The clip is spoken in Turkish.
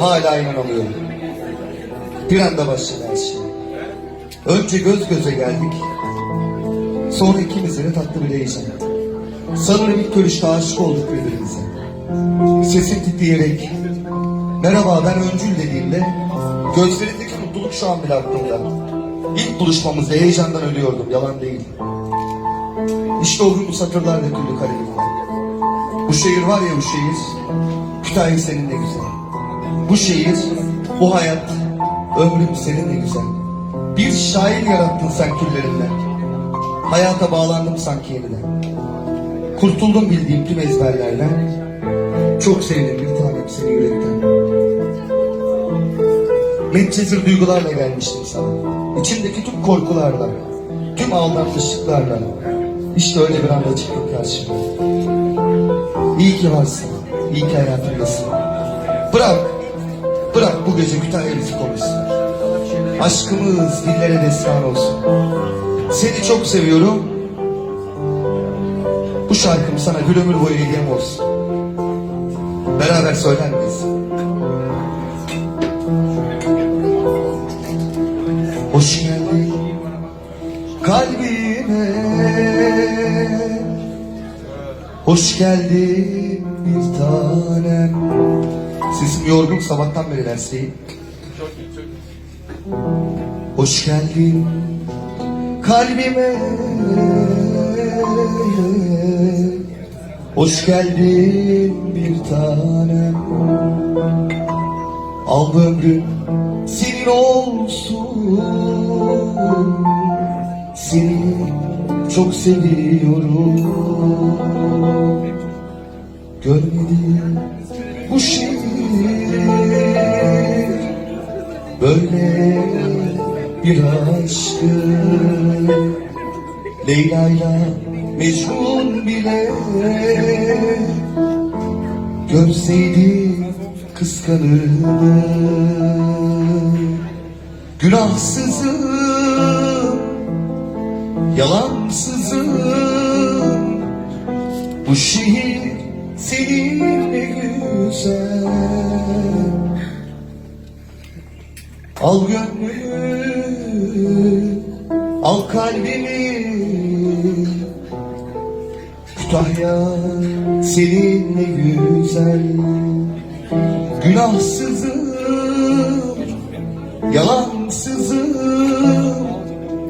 Hala inanamıyorum. Bir anda başladı her şey. Önce göz göze geldik. Sonra ikimiz de tatlı bir heyecan. Sanırım ilk görüşte aşık olduk birbirimize. Sesim titreyerek merhaba ben Öncül dediğimde gözlerindeki mutluluk şu an bile aklımda. İlk buluşmamızda heyecandan ölüyordum yalan değil. İşte o gün bu satırlar döküldü kalemimden. Bu şehir var ya bu şehir, Kütahya seninle güzel. Bu şehir, bu hayat, ömrüm seninle güzel. Bir şair yarattın sen küllerinden. Hayata bağlandım sanki yeniden. Kurtuldum bildiğim tüm ezberlerden. Çok sevdim bir tanem seni yürekten. Medcezir duygularla gelmiştim sana. İçimdeki tüm korkularla, tüm aldatmışlıklarla. İşte öyle bir anda çıktın karşıma. İyi ki varsın, iyi ki hayatımdasın. Bırak, bu gece Kütahya bizi konuşsun. Aşkımız dillere destan olsun. Seni çok seviyorum. Bu şarkım sana bir ömür boyu hediyem olsun. Beraber söyler miyiz? Hoş geldin kalbime Hoş geldin bir tanem Sesim yorgun sabahtan beri dersteyim Hoş geldin kalbime. Hoş geldin bir tanem. Al ömrüm senin olsun. Seni çok seviyorum Görmedim bu şehir. Böyle bir aşkı Leyla'yla Mecnun bile Görseydi kıskanırdı Günahsızım Yalansızım. Bu şehir Al gönlümü, al kalbimi. Kütahya seninle güzel. Günahsızım, yalansızım.